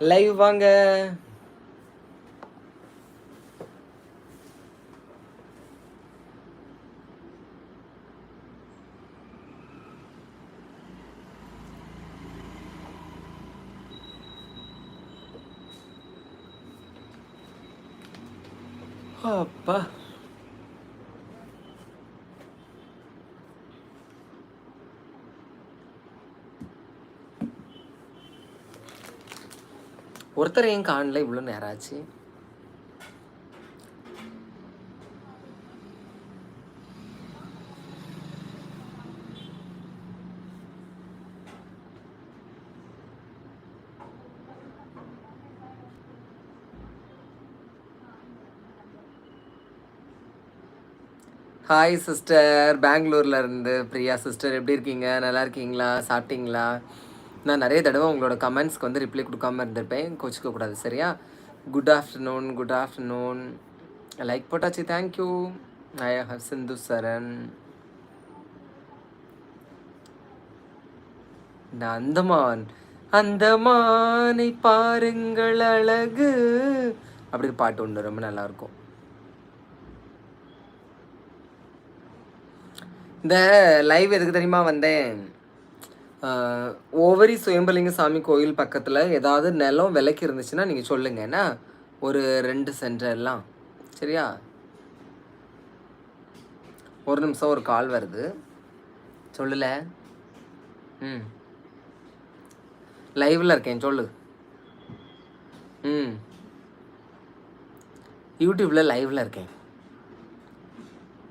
Live வாங்க. அப்பா. ஒருத்தரையும் காணல இவ்வளோ நேரம் ஆச்சு? ஹாய் சிஸ்டர் பெங்களூர்ல இருந்து பிரியா. சிஸ்டர் எப்படி இருக்கீங்க? நல்லா இருக்கீங்களா? சாப்பிட்டீங்களா? நான் நிறைய தடவை உங்களோட கமெண்ட்ஸ்க்கு வந்து ரிப்ளை கொடுக்காம இருந்திருப்பேன். கோச்சிக்க கூடாது சரியா? Good afternoon good afternoon like போட்டாச்சு thank you I have Sindhu Saran Andaman அந்தமானை பாருங்கள் அழகு. அப்படி பாட்டு ஒன்று ரொம்ப நல்லா இருக்கும் இந்த லைவ் எதுக்கு தெரியுமா வந்தேன்? ஓவரி சுயம்பலிங்க சாமி கோயில் பக்கத்தில் ஏதாவது நிலம் விலைக்கு இருந்துச்சுன்னா நீங்கள் சொல்லுங்கள் என்ன? ஒரு ரெண்டு சென்ட் எல்லாம். சரியா? ஒரு நிமிஷம் ஒரு கால் வருது. சொல்லலை. ம். லைவில் இருக்கேன் சொல்லு. ம். யூடியூப்பில் லைவில் இருக்கேன்.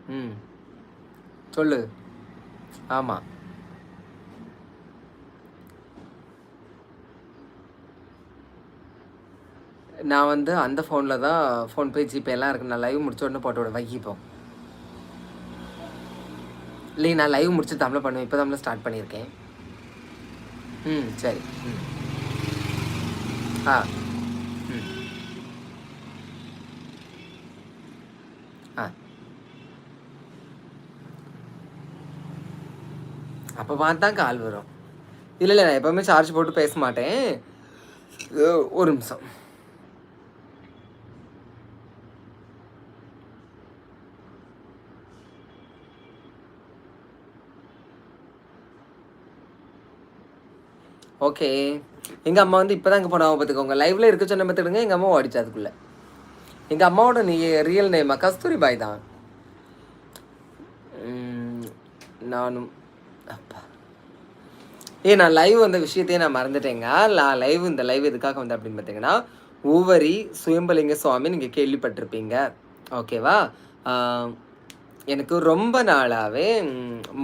ம். சொல்லு. ஆமாம் நான் வந்து அந்த ஃபோனில் தான் ஃபோன்பே ஜிபே எல்லாம் இருக்கு. நான் லைவ் முடிச்ச உடனே போட்டு விட வைக்கிப்போம் இல்லை நான் லைவ் முடிச்சு தமிழ் பண்ணுவேன். இப்போ தமிழ் ஸ்டார்ட் பண்ணியிருக்கேன். ம் சரி. ம். ஆ. ம். ஆ. அப்போ பார்த்தா கால் வரும். இல்லை இல்லை நான் எப்போவுமே சார்ஜ் போட்டு பேச மாட்டேன். ஒரு நிமிஷம். ஓகே. எங்கள் அம்மா வந்து இப்போ தான் இங்கே போனாங்க பார்த்துக்கோங்க லைவில் இருக்க சொன்ன பார்த்துடுங்க எங்கள் அம்மா ஓடிச்சு அதுக்குள்ளே. எங்கள் அம்மாவோட நீ ரியல் நேமா கஸ்தூரி பாய் தான். நானும். அப்பா. ஏ நான் லைவ் வந்த விஷயத்தையே நான் மறந்துட்டேங்க. நான் லைவ் இந்த லைவ் எதுக்காக வந்து அப்படின்னு பார்த்தீங்கன்னா ஊவரி சுயம்பலிங்க சுவாமி நீங்கள் கேள்விப்பட்டிருப்பீங்க. ஓகேவா எனக்கு ரொம்ப நாளாகவே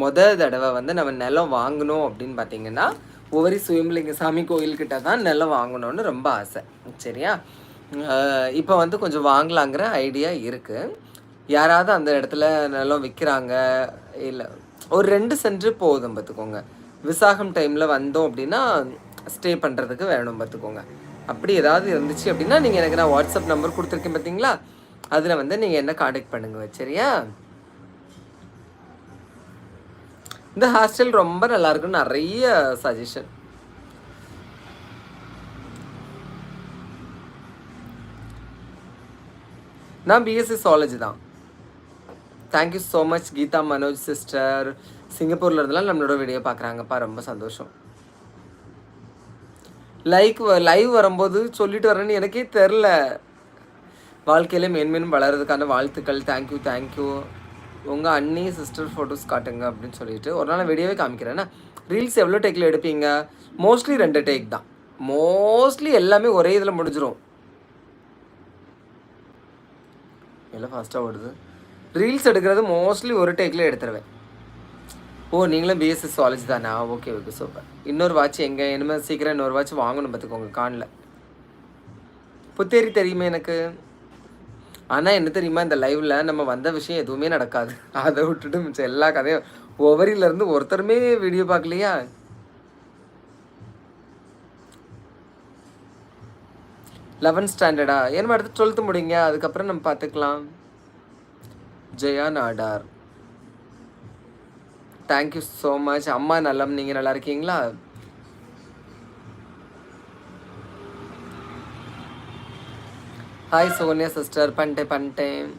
முத தடவை வந்து நம்ம நிலம் வாங்கணும் அப்படின்னு பார்த்தீங்கன்னா ஒவ்வொரு சுயம்பலிங்க சாமி கோயில்கிட்ட தான் நிலம் வாங்கணும்னு ரொம்ப ஆசை. சரியா? இப்போ வந்து கொஞ்சம் வாங்கலாங்கிற ஐடியா இருக்குது யாராவது அந்த இடத்துல நிலம் விற்கிறாங்க இல்லை ஒரு ரெண்டு சென்று போதும் பார்த்துக்கோங்க விசாகம் டைமில் வந்தோம் அப்படின்னா ஸ்டே பண்ணுறதுக்கு வேணும் பார்த்துக்கோங்க அப்படி ஏதாவது இருந்துச்சு அப்படின்னா நீங்கள் எனக்கு நான் வாட்ஸ்அப் நம்பர் கொடுத்துருக்கேன் பார்த்தீங்களா அதில் வந்து நீங்கள் என்ன காண்டாக்ட் பண்ணுங்க சரியா? இந்த ஹாஸ்டல் ரொம்ப நல்லா இருக்கும் நிறைய சஜஷன் நான் பிஎஸ்சி சுவாலஜி தான். Thank you so much Geetha Manoj sister சிங்கப்பூரில் இருந்தெல்லாம் நம்மளோட வீடியோ பார்க்குறாங்கப்பா ரொம்ப சந்தோஷம். லைக் லைவ் வரும்போது சொல்லிட்டு வரேன்னு எனக்கே தெரில. வாழ்க்கையில மேன்மேலும் வளர்றதுக்கான வாழ்த்துக்கள். தேங்க்யூ தேங்க்யூ உங்கள் அண்ணி சிஸ்டர் ஃபோட்டோஸ் காட்டுங்க அப்படின்னு சொல்லிட்டு ஒரு நாள் வீடியோவே காமிக்கிறேன்னா ரீல்ஸ் எவ்வளோ டேக்கில் எடுப்பீங்க? மோஸ்ட்லி ரெண்டு டேக் தான். மோஸ்ட்லி எல்லாமே ஒரே இதில் முடிஞ்சிடும் எல்லாம் ஃபாஸ்ட்டாக ஓடுது? ரீல்ஸ் எடுக்கிறது மோஸ்ட்லி ஒரு டேக்கில் எடுத்துருவேன். ஓ நீங்களும் பிஎஸ்சி காலேஜ் தானா? ஓகே ஓகே சூப்பர் இன்னொரு வாட்ச் எங்கே? இனிமேல் சீக்கிரம் இன்னொரு வாட்ச் வாங்கணும் பார்த்துக்கோங்க காணில். புத்தேரி தெரியுமே எனக்கு? ஆனால் என்ன தெரியுமா இந்த லைவ்ல நம்ம வந்த விஷயம் எதுவுமே நடக்காது. அதை விட்டுட்டு மிச்சம் எல்லா கதையும் ஒவ்வொரில இருந்து ஒருத்தருமே வீடியோ பார்க்கலையா? லெவன்த் ஸ்டாண்டர்டா ஏன்னா அடுத்து டுவெல்த்து முடிங்க அதுக்கப்புறம் நம்ம பார்த்துக்கலாம். Jaya Nadar. Thank you so much அம்மா நலம் நீங்கள் நல்லா இருக்கீங்களா? ஹாய் சோனியா சிஸ்டர் பண்ணிட்டேன் பண்ணிட்டேன்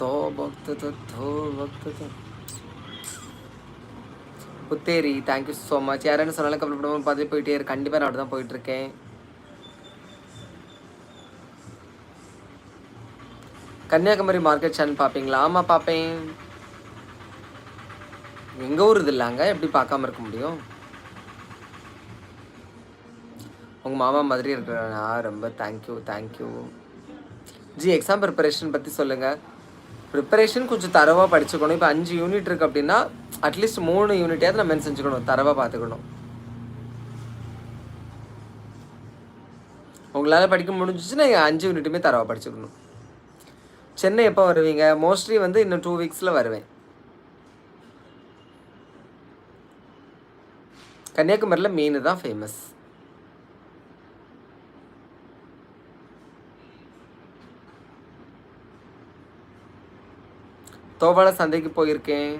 தோ பக்த தோ பக்த புத்தேரி தேங்க்யூ ஸோ மச் யாரும் சொன்னாலும் கவலைப்படாமல் பார்த்து போயிட்டே இருக்கு. கண்டிப்பாக நான் அப்படி தான் போயிட்டுருக்கேன். கன்னியாகுமரி மார்க்கெட் சேனல் பார்ப்பீங்களா? ஆமாம் பார்ப்பேன். எங்கள் ஊர் இது இல்லைங்க. எப்படி பார்க்காம இருக்க முடியும்? உங்கள் மாமா மாதிரி இருக்கிறானா ரொம்ப thank you thank you ji exam preparation பற்றி சொல்லுங்கள் ப்ரிப்பரேஷன் கொஞ்சம் தரவாக படிச்சுக்கணும். இப்போ அஞ்சு யூனிட் இருக்குது அப்படின்னா அட்லீஸ்ட் மூணு யூனிட்டையாவது நம்ம என்ன செஞ்சுக்கணும். தரவாக பார்த்துக்கணும். உங்களால் படிக்க முடிஞ்சிச்சுன்னா அஞ்சு யூனிட்டுமே தரவாக படிச்சுக்கணும். சென்னை எப்போ வருவீங்க? மோஸ்ட்லி வந்து இன்னும் டூ வீக்ஸில் வருவேன். கன்னியாகுமரியில் மீன் தான் ஃபேமஸ் தோவாள சந்தைக்கு போயிருக்கேன்.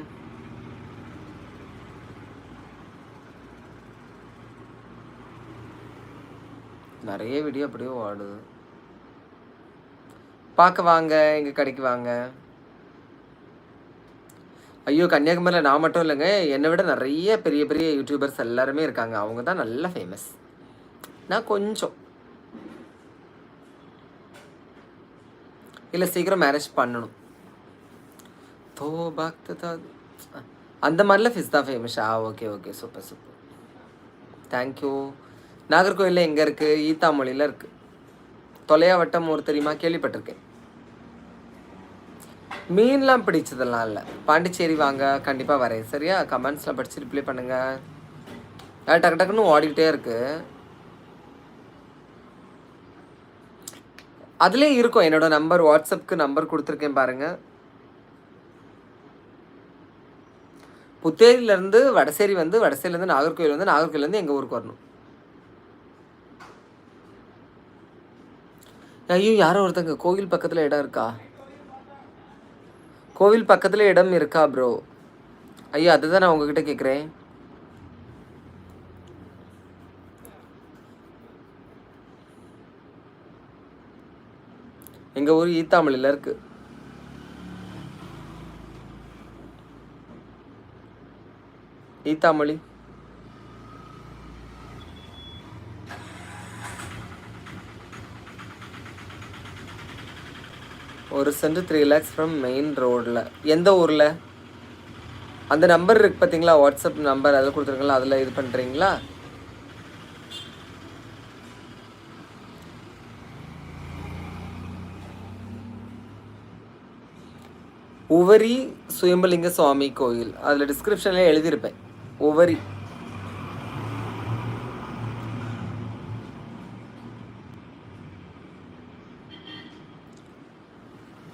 நிறைய வீடியோ அப்படியே ஓடுது. பார்க்க வாங்க எங்கள் கடைக்கு வாங்க. ஐயோ கன்னியாகுமரியில் நான் மட்டும் இல்லைங்க. என்னை விட நிறைய பெரிய பெரிய யூடியூபர்ஸ் எல்லாருமே இருக்காங்க. அவங்க தான் நல்லா ஃபேமஸ் நான் கொஞ்சம். இல்லை சீக்கிரம் மேரேஜ் பண்ணணும். தோ பக்த அந்த மாதிரிலாம் ஃபிஸ் தான் famous ah okay okay super super thank you நாகர்கோவிலில் எங்கே இருக்குது ஈத்தாமொழியில் இருக்குது தொலையாவட்டம் ஒரு தெரியுமா? கேள்விப்பட்டிருக்கேன். மீன்லாம் பிடிச்சதெல்லாம் இல்லை. பாண்டிச்சேரி வாங்க கண்டிப்பாக வரேன். சரியா? கமெண்ட்ஸில் படித்து ரிப்ளை பண்ணுங்கள் டக்கு டக்குன்னு ஓடிக்கிட்டே இருக்குது அதுலேயே இருக்கும். என்னோடய நம்பர் வாட்ஸ்அப்புக்கு நம்பர் கொடுத்துருக்கேன் பாருங்கள் புத்தேரியிலேருந்து வடசேரி வந்து வடசேரியிலேருந்து நாகர்கோவில் வந்து நாகர்கோவிலேருந்து எங்கள் ஊருக்கு வரணும்? ஐயோ யாரோ ஒருத்தங்க கோவில் பக்கத்தில் இடம் இருக்கா? கோவில் பக்கத்தில் இடம் இருக்கா ப்ரோ ஐயோ அதுதான் நான் உங்ககிட்ட கேட்குறேன் எங்கள் ஊர் ஈத்தாமலில் இருக்குது ஈத்தாமொழி ஒரு cent three lakhs from main ரோடில் எந்த ஊரில்? அந்த நம்பர் இருக்கு பார்த்தீங்களா வாட்ஸ்அப் நம்பர் அதில் கொடுத்துருக்கீங்களா அதில் இது பண்ணுறீங்களா உவரி சுயம்பலிங்க சுவாமி கோயில். அதில் டிஸ்கிரிப்ஷன்லேயே எழுதியிருப்பேன். உவரி.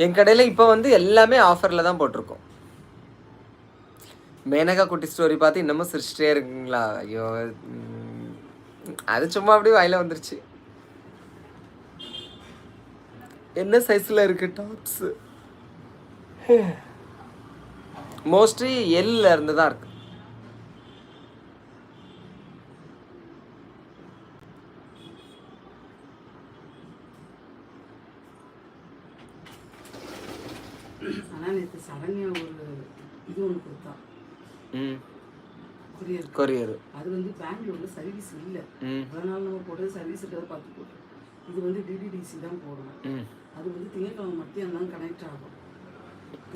என் கடையில் இப்போ வந்து எல்லாமே ஆஃபரில் தான் போட்டிருக்கோம். மேனகா குட்டி ஸ்டோரி பார்த்து இன்னமும் சிரிச்சிட்டே இருக்குங்களா? ஐயோ அது சும்மா அப்படியே வாயில் வந்துருச்சு. என்ன சைஸில் இருக்கு டாப்ஸு மோஸ்ட்லி எல்லில் இருந்து தான் இருக்குது ஆனால் நேற்று சரண்யா ஒரு இது ஒன்று கொடுத்தா ம். கொரியர். கொரியர். அது வந்து பெங்களூர்ல சர்வீஸ் இல்லை. அதனால நம்ம போட்டது சர்வீஸ் இருக்கிறத பார்த்து போட்டோம். இது வந்து டிடிடிசி தான் போடணும். ம். அது வந்து திங்கட்கிழமை மத்தியம் தான் கனெக்ட் ஆகும்.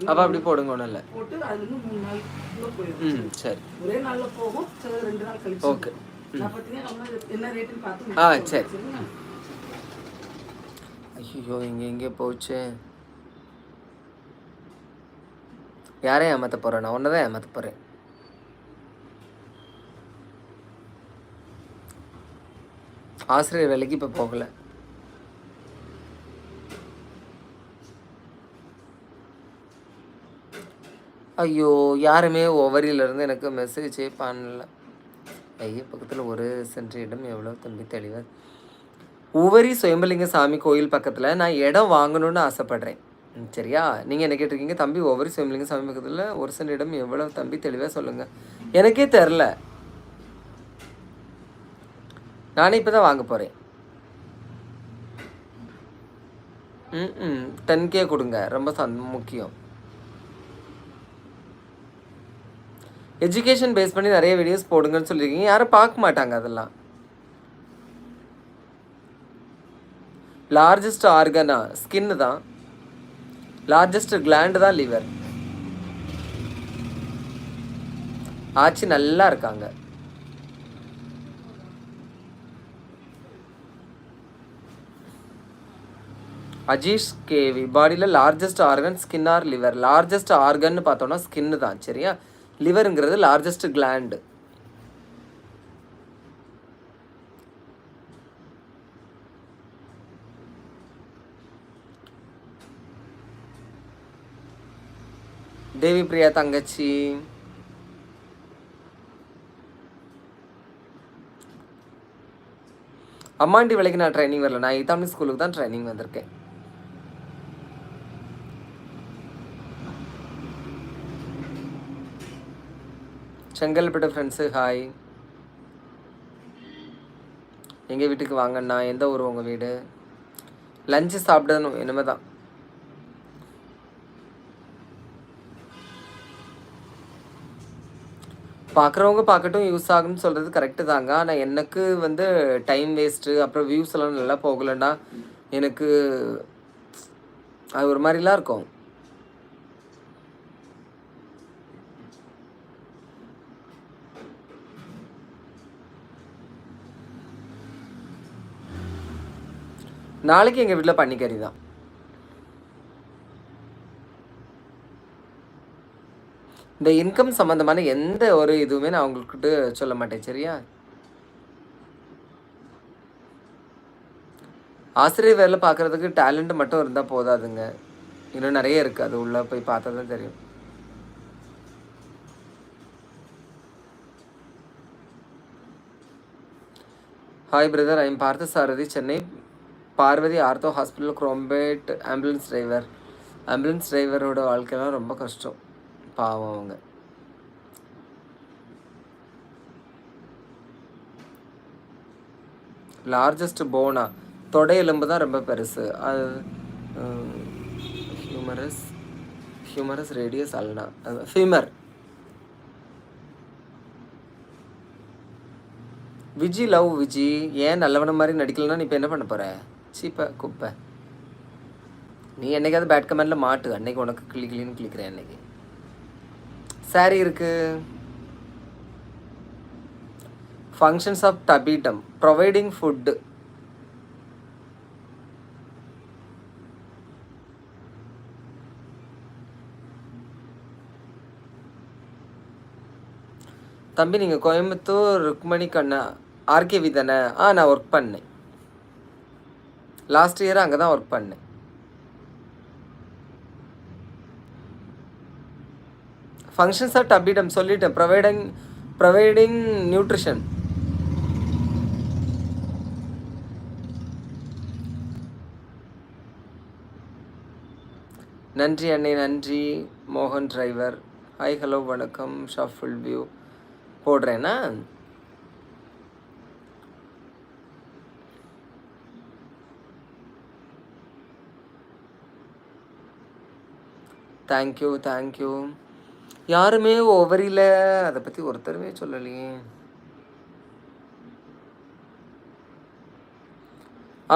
அப்போ அப்படி போடுங்க ஒன்றும் இல்லை. போட்டு அது வந்து மூணு நாளுக்குள்ள போயிடும். ம் சரி. ஒரே நாள்ல போகும் சில ரெண்டு நாள் கழிச்சு ஓகே. நான் பார்த்தீங்கன்னா என்ன ரேட்டுன்னு பார்த்து ஆ, சரி. ஐயோ இங்கே எங்கே போச்சு. யாரையும் ஏமாற்ற போகிறேன் நான் ஒன்றை தான் ஏமாற்ற போகிறேன் ஆசிரியர் வேலைக்கு இப்போ போகல. ஐயோ யாருமே ஒவ்வொரியிலேருந்து எனக்கு மெசேஜே பண்ணல. ஐயோ பக்கத்தில் ஒரு சென்ற இடம் எவ்வளோ தம்பி தெளிவாக. உவரி சுயம்பலிங்க சாமி கோயில் பக்கத்தில் நான் இடம் வாங்கணும்னு ஆசைப்பட்றேன். சரியா? நீங்கள் என்ன கேட்டிருக்கீங்க? தம்பி ஒவ்வொரு சுயம்பலிங்க சாமி பக்கத்தில் ஒரு சில இடம் எவ்வளோ தம்பி தெளிவாக சொல்லுங்கள் எனக்கே தெரில நானே இப்போ தான் வாங்க போகிறேன் ம் ம் டென் கே கொடுங்க. ரொம்ப சந் முக்கியம். எஜுகேஷன் பேஸ் பண்ணி நிறைய வீடியோஸ் போடுங்கன்னு சொல்லியிருக்கீங்க. யாரும் பார்க்க மாட்டாங்க அதெல்லாம். லார்ஜஸ்ட் ஆர்கனா ஸ்கின்னு தான். லார்ஜஸ்ட் கிளாண்டு தான் லிவர் ஆச்சி நல்லா இருக்காங்க. அஜீஷ் கேவி பாடியில் largest organ skin or liver largest organ பார்த்தோன்னா ஸ்கின்னு தான் சரியா? லிவருங்கிறது லார்ஜஸ்ட் கிளாண்டு தேவி பிரியா தங்கச்சி அம்மாண்டி வேலைக்கு நான் ட்ரைனிங் வரல. நான் இதாமி ஸ்கூலுக்கு தான் ட்ரைனிங் வந்திருக்கேன். செங்கல்பட்டு ஃப்ரெண்ட்ஸு ஹாய் எங்கள் வீட்டுக்கு வாங்கண்ணா எந்த ஊர் உங்கள் வீடு? லஞ்சு சாப்பிடணும் இனிமே தான் பார்க்குறவங்க பார்க்கட்டும் யூஸ் ஆகும்னு சொல்கிறது கரெக்டு தாங்க. ஆனால் எனக்கு வந்து டைம் வேஸ்ட்டு அப்புறம் வியூஸ் எல்லாம் நல்லா போகலைன்னா எனக்கு அது ஒரு மாதிரிலாம் இருக்கும். நாளைக்கு எங்கள் வீட்டில் பன்னிக்கறி தான். இந்த இன்கம் சம்மந்தமான எந்த ஒரு இதுவுமே நான் உங்கள்கிட்ட சொல்ல மாட்டேன் சரியா? ஆசிரியர் வேலை பார்க்குறதுக்கு டேலண்ட் மட்டும் இருந்தால் போதாதுங்க. இன்னும் நிறைய இருக்குது அது உள்ளே போய் பார்த்தா தான் தெரியும். Hi brother I'm Sarathi Chennai Parvathi ortho hospital Chromepet ambulance driver ambulance டிரைவரோட வாழ்க்கையெல்லாம் ரொம்ப கஷ்டம். பாவம் அவங்க. லார்ஜஸ்ட் போனா தொடை எலும்பு தான் ரொம்ப பெருசு. அது humerus humerus radius ulna femur Viji love Viji ஏன் நல்லவன மாதிரி நடிக்கலன்னா நீ இப்போ என்ன பண்ண போகிற சீப்பை குப்பை. நீ என்னைக்காவது பேட் கமெண்டில் மாட்டு அன்னைக்கு உனக்கு கிளி கிளின்னு கிளிக்கிறேன் அன்னைக்கு. சாரி இருக்கு. ஃபங்க்ஷன்ஸ் ஆஃப் டபீட்டம் ப்ரொவைடிங் ஃபுட்டு தம்பி நீங்கள் கோயம்புத்தூர் ருக்மணி கண்ணா ஆர்கேவி தானே? ஆ நான் ஒர்க் பண்ணேன். லாஸ்ட் இயர் அங்கே தான் ஒர்க் பண்ணேன். ஃபங்க்ஷன்ஸ் ஆஃப் டபிடம் சொல்லிட்டேன். ப்ரொவைடிங் ப்ரொவைடிங் நியூட்ரிஷன் நன்றி அண்ணே நன்றி. மோகன் டிரைவர் ஹாய் ஹலோ வணக்கம். ஷாஃபுல் வியூ போடுறேன்னா தேங்க்யூ தேங்க்யூ யாருமே ஓவரியில் அதை பற்றி ஒருத்தருமே சொல்லலையே.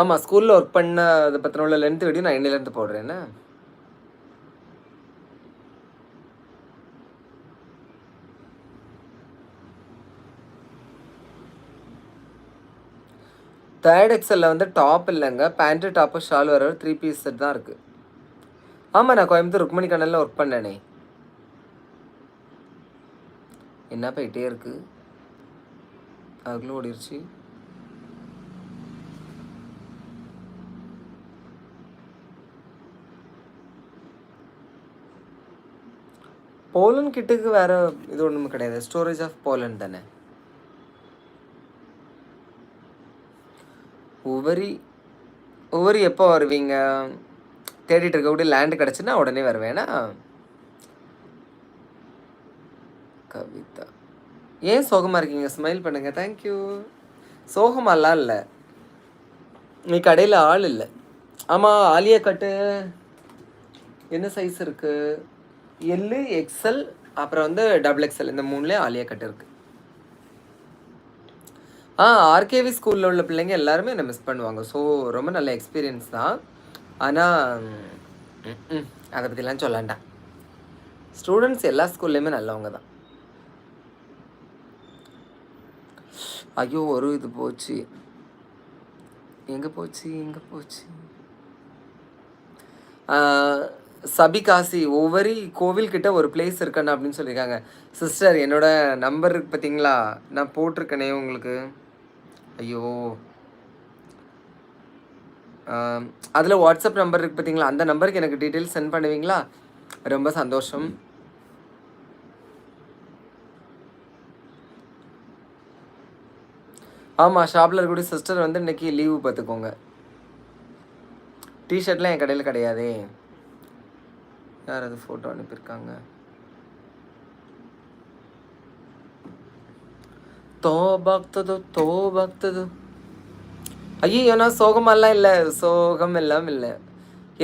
ஆமாம் ஸ்கூலில் ஒர்க் பண்ண அதை பற்றின உள்ள லென்த் வீடியோ நான் இன்னிலேருந்து போடுறேன்னா தேர்ட் எக்ஸலில் வந்து டாப் இல்லைங்க. பேண்ட்டு டாப்பு ஷால் வர த்ரீ பீஸ் செட் தான் இருக்குது ஆமாம் நான் கோயம்புத்தூர் ருக்மணி கண்ணலில் ஒர்க் பண்ணேனே. என்ன போயிட்டே இருக்கு? அதுக்குள்ளே ஓடிடுச்சு போலன் கிட்டுக்கு வேற இது ஒன்றும் கிடையாது. ஸ்டோரேஜ் ஆஃப் போலன் தானே? உவரி உவரி எப்போ வருவீங்க? தேடிட்டு இருக்கக்கூடிய லேண்டு கிடச்சுன்னா உடனே வருவேன்னா கவிதா. ஏன் சோகமாக இருக்கீங்க? ஸ்மைல் பண்ணுங்கள் தேங்க்யூ சோகமாலாம் இல்லை. நீ கடையில் ஆள் இல்லை. ஆமாம் ஆலியா கட்டு. என்ன சைஸ் இருக்குது எல்லு எக்ஸ்எல் அப்புறம் வந்து டபுள் எக்ஸ்எல் இந்த மூணுலேயே ஆலியா கட்டு இருக்கு. ஆ ஆர்கேவி ஸ்கூலில் உள்ள பிள்ளைங்க எல்லாருமே என்னை மிஸ் பண்ணுவாங்க? ஸோ ரொம்ப நல்ல எக்ஸ்பீரியன்ஸ் தான். ஆனால் அதை பற்றிலாம் சொல்ல வேண்டாம் ஸ்டூடெண்ட்ஸ் எல்லா ஸ்கூல்லையுமே நல்லவங்க தான். ஐயோ ஒரு இது போச்சு. எங்கே போச்சு எங்கே போச்சு? சபிகாசி ஒவ்வொரு கோவில்கிட்ட ஒரு பிளேஸ் இருக்கணும் அப்படின்னு சொல்லியிருக்காங்க. சிஸ்டர் என்னோட நம்பர் இருக்கு பார்த்தீங்களா நான் போட்டிருக்கேனே உங்களுக்கு. ஐயோ. அதில் வாட்ஸ்அப் நம்பர் இருக்கு பார்த்தீங்களா அந்த நம்பருக்கு எனக்கு டீட்டெயில்ஸ் சென்ட் பண்ணுவீங்களா? ரொம்ப சந்தோஷம். ஆமாம் ஷாப்பில் இருக்கக்கூடிய சிஸ்டர் வந்து இன்னைக்கு லீவு பார்த்துக்கோங்க டிஷர்ட்லாம் என் கடையில் கிடையாதே. யார் அது ஃபோட்டோ அனுப்பியிருக்காங்க? தோ பக்தது தோ பக்தது ஐயோ நான் சோகமெல்லாம் இல்லை. சோகம் எல்லாம் இல்லை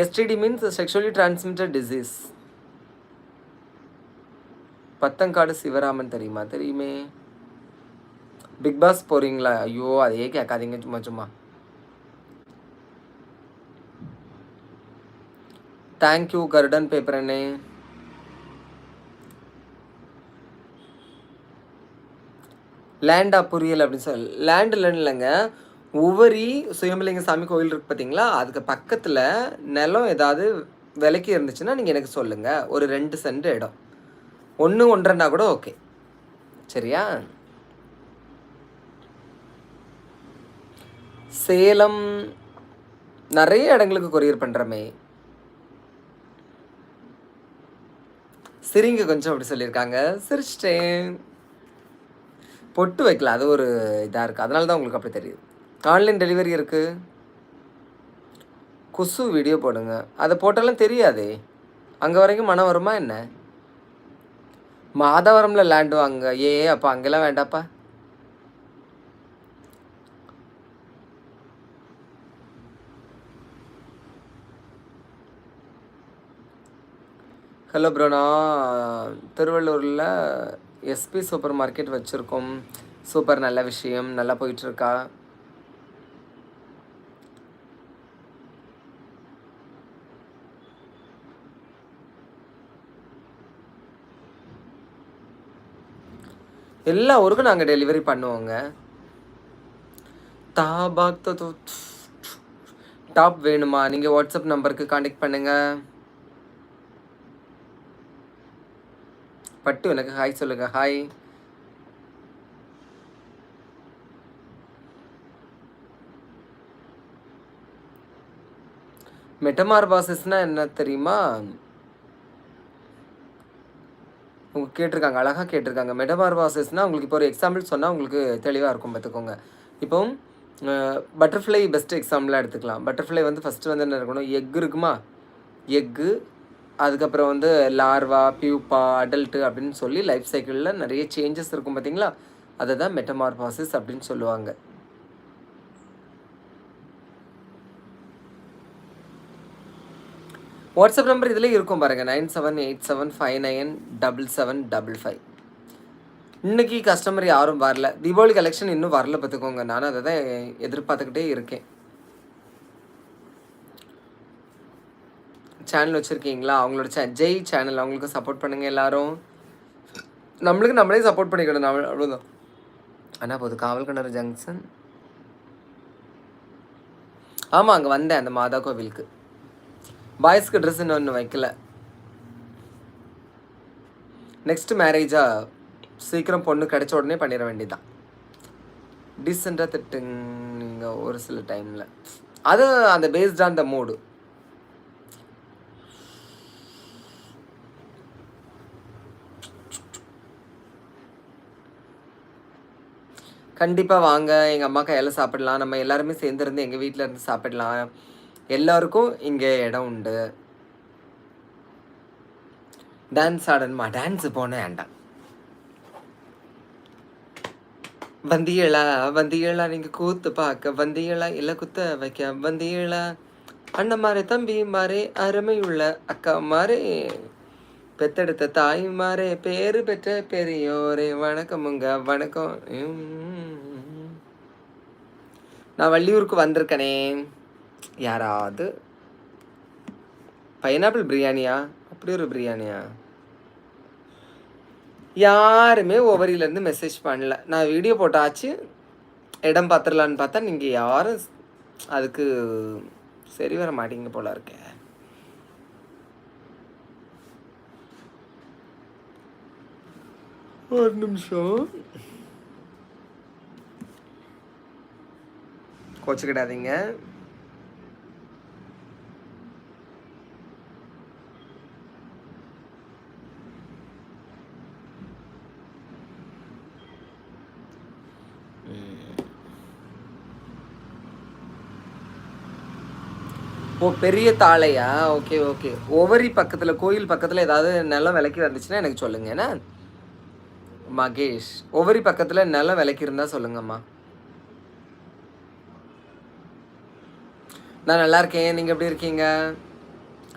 STD means sexually transmitted disease Pathangadu Sivaraman தெரியுமா? தெரியுமே. பிக் பாஸ் போகிறீங்களா ஐயோ அதையே கேட்காதீங்க சும்மா சும்மா. தேங்க்யூ கருடன் பேப்பர் அண்ணே லேண்டா புரியல் அப்படின்னு சொல்லி லேண்ட் இல்லைங்க. உவரி சுயம்பலிங்க சாமி கோயில் இருக்கு பார்த்தீங்களா? அதுக்கு பக்கத்தில் நிலம் ஏதாவது விலைக்கு இருந்துச்சுன்னா நீங்கள் எனக்கு சொல்லுங்கள் ஒரு ரெண்டு சென்ட் இடம். ஒன்று ஒன்றைன்னா கூட ஓகே சரியா? சேலம் நிறைய இடங்களுக்கு கொரியர் பண்ணுறமே சிரிங்க கொஞ்சம் அப்படி சொல்லியிருக்காங்க. சிரிச்சிட்டேன். பொட்டு வைக்கல அது ஒரு இதாக இருக்குது அதனால தான் உங்களுக்கு அப்படி தெரியுது. ஆன்லைன் டெலிவரி இருக்குது குசு வீடியோ போடுங்க. அதை போட்டாலும் தெரியாதே. அங்கே வரைக்கும் மனம் வருமா என்ன? மாதவரம்ல லேண்டு வாங்க. ஏ அப்போ அங்கெல்லாம் வேண்டாப்பா. ஹலோ ப்ரோ நான் திருவள்ளூரில் எஸ்பி சூப்பர் மார்க்கெட் வச்சுருக்கோம் சூப்பர் நல்ல விஷயம் நல்லா போயிட்டுருக்கா எல்லா ஊருக்கும் நாங்கள் டெலிவரி பண்ணுவோங்க தாபாக் டாப் வேணுமா நீங்கள் வாட்ஸ்அப் நம்பருக்கு காண்டாக்ட் பண்ணுங்கள் பட்டு விளக்கு ஹாய் சொல்லுங்க ஹாய். மெட்டமார்பாசிஸ்னா என்ன தெரியுமா? உங்க கேட்டிருக்காங்க அழகாக கேட்டிருக்காங்க. மெட்டமார்பாசிஸ்னால் உங்களுக்கு இப்போ ஒரு எக்ஸாம்பிள் சொன்னால் உங்களுக்கு தெளிவாக இருக்கும் பார்த்துக்கோங்க. இப்போ பட்டர்ஃப்ளை பெஸ்ட் எக்ஸாம்பிளாக எடுத்துக்கலாம். பட்டர்ஃப்ளை வந்து ஃபஸ்ட்டு வந்து என்ன இருக்கணும்? எக் இருக்குமா? எக்கு அதுக்கப்புறம் வந்து லார்வா பியூப்பா அடல்ட்டு அப்படின்னு சொல்லி லைஃப் சைக்கிளில் நிறைய சேஞ்சஸ் இருக்கும் பார்த்தீங்களா அதை தான் மெட்டமார்பாசிஸ் அப்படின்னு சொல்லுவாங்க. வாட்ஸ்அப் நம்பர் இதில் இருக்கும் பாருங்கள் nine seven eight seven five nine double seven double five இன்னைக்கு கஸ்டமர் யாரும் வரல. தீபாவளி கலெக்ஷன் இன்னும் வரல பார்த்துக்கோங்க நானும் அதை தான் எதிர்பார்த்துக்கிட்டே இருக்கேன். சேனல் வச்சுருக்கீங்களா? அவங்களோட சே ஜெய் சேனல் அவங்களுக்கு சப்போர்ட் பண்ணுங்கள் எல்லாரும். நம்மளுக்கு நம்மளே சப்போர்ட் பண்ணிக்கணும் நம்ம அவ்வளோதான் ஆனால் போது காவல் கிணறு ஜங்ஷன் ஆமாம் அங்கே வந்தேன் அந்த மாதா கோவிலுக்கு. பாய்ஸ்க்கு ட்ரெஸ் இன்னும் ஒன்று வைக்கல. நெக்ஸ்ட் மேரேஜாக சீக்கிரம் பொண்ணு கிடைச்ச உடனே பண்ணிட வேண்டியதுதான். டீசெண்டாக திட்டுங்க ஒரு சில டைமில் அது அந்த பேஸ்டாக அந்த த மூடு கண்டிப்பாக வாங்க. எங்கள் அம்மா கையால் சாப்பிடலாம். நம்ம எல்லாருமே சேர்ந்துருந்து எங்கள் வீட்டில் இருந்து சாப்பிடலாம். எல்லாருக்கும் இங்கே இடம் உண்டு. டான்ஸ் ஆடணுமா? டான்ஸ் போனேன் வேண்டாம் வந்தியலா வந்தியலா நீங்கள் கூத்து பார்க்க. வந்தியலா இல்லை குத்த வைக்க. வந்தியலா அண்ணன் மாறே தம்பி மாறே அருமையுள்ள அக்கா மாறே பெத்தெடுத்த தாய் மாறே பேரு பெற்ற பெரியோரே வணக்கமுங்க வணக்கம். நான் வள்ளியூருக்கு வந்திருக்கனே. யாராவது? பைனாப்பிள் பிரியாணியா? அப்படி ஒரு பிரியாணியா? யாருமே ஓவரியிலேருந்து மெசேஜ் பண்ணல. நான் வீடியோ போட்டாச்சு. இடம் பார்த்துடலான்னு பார்த்தா நீங்கள் யாரும் அதுக்கு சரி வர மாட்டீங்க போல இருக்கேன் ஒரு நிமிஷம். கோச்சுக்கிடாதீங்க. ஓ பெரிய தாளையா? Okay okay. ஒவ்வொரு பக்கத்தில் கோயில் பக்கத்தில் ஏதாவது நிலம் விலைக்கு வந்துச்சுன்னா எனக்கு சொல்லுங்க. என்ன? மகேஷ் ஒவரி பக்கத்தில் நிலம் விலைக்கு இருந்தால் சொல்லுங்கம்மா. நான் நல்லா இருக்கேன் நீங்கள் எப்படி இருக்கீங்க?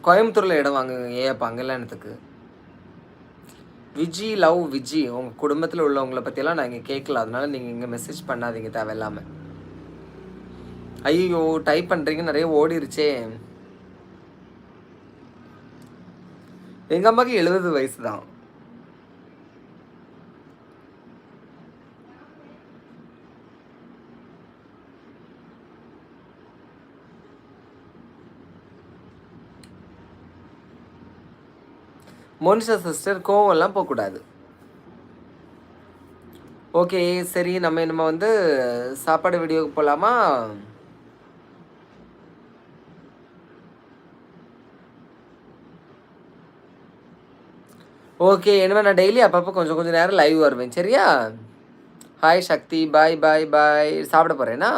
கோயம்புத்தூரில் இடம் வாங்குங்க ஏன் பங்கலானத்துக்கு விஜி லவ் விஜி உங்கள் குடும்பத்தில் உள்ளவங்களை பற்றியெல்லாம் நான் இங்கே கேட்கல அதனால நீங்கள் இங்கே மெசேஜ் பண்ணாதீங்க தேவையில்லாமல் ஐயோ டைப் பண்ணுறீங்க நிறைய ஓடிருச்சே. எங்கள் அம்மாக்கு எழுபது வயசு தான் மோனிஷா சிஸ்டர் கோவம்லாம் போகக்கூடாது. ஓகே சரி நம்ம நம்ம வந்து சாப்பாடு வீடியோக்கு போகலாமா ஓகே இனிமேல் நான் டெய்லி அப்பப்போ கொஞ்சம் கொஞ்சம் நேரம் லைவ் வருவேன் சரியா? ஹாய் சக்தி. பாய் பாய் பாய் சாப்பிட போகிறேன்னா